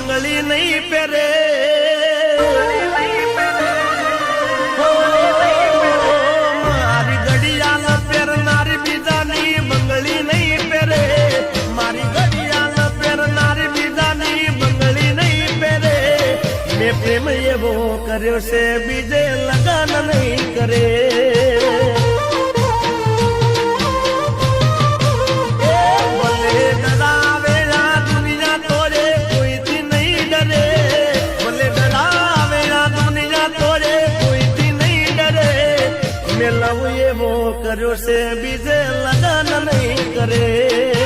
બંગલી નહીં પહેરે મારી ઘડિયાળ પહેરનારી બીજાની બંગલી નહીં પહેરે મારી ઘડિયાળ પહેરનારી બીજાની બંગલી નહીં પહેરે મેં પ્રેમ એવો કર્યો છે બીજે લગન નહીં કરે વર્ષે બીજે લગન નહીં કરે.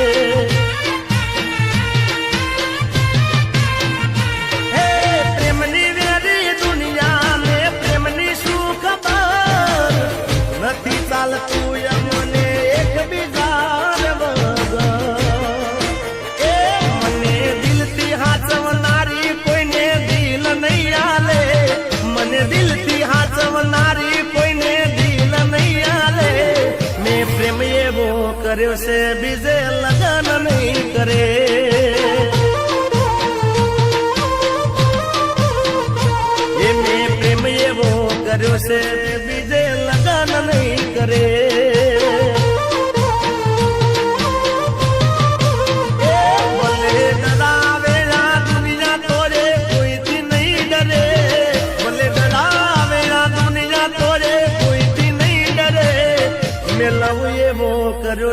દિવસે બીજે લગન નહીં કરે એને પ્રેમ એવો કર્યો છે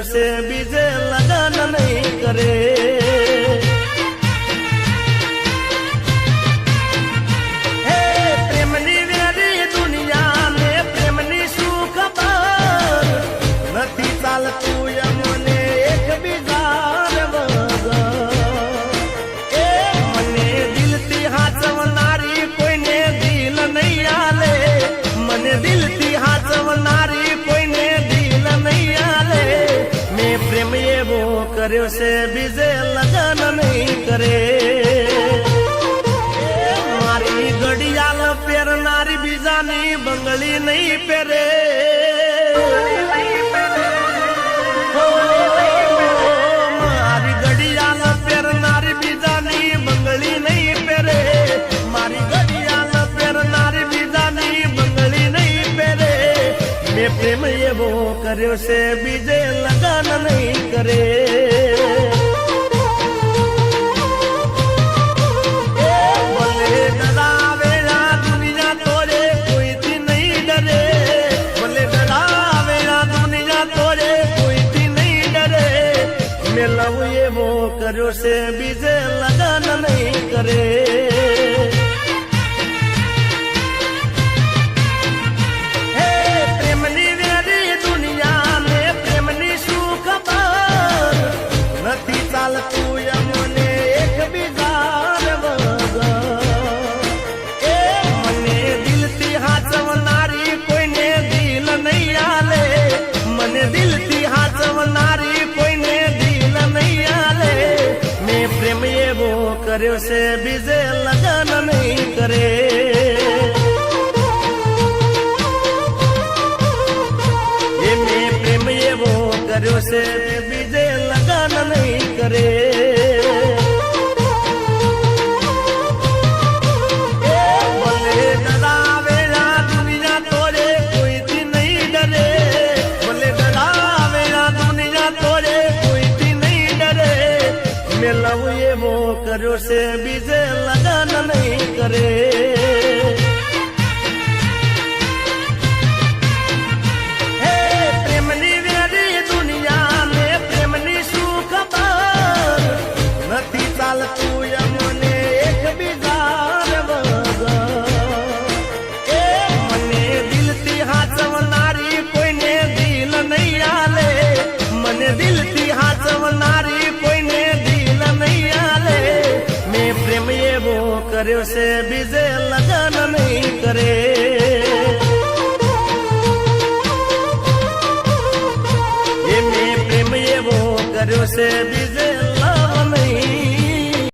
જોશે બીજે લગન નહીં કરે. કર્યો છે બીજે લગન નહીં કરે. મારી ઘડિયાળ પહેરનારી બીજાની બંગડી નહીં પહેરે. મને પ્રેમ એવો કર્યો છે, બીજે લગન નહીં કરે. કર્યો છે, બીજે લગન નહીં કરે. करे કર્યો છે બીજે લગન નહીં કરે. કર્યો છે બીજે લગન નહીં કરે. એ મેં પ્રેમ એવો કર્યો છે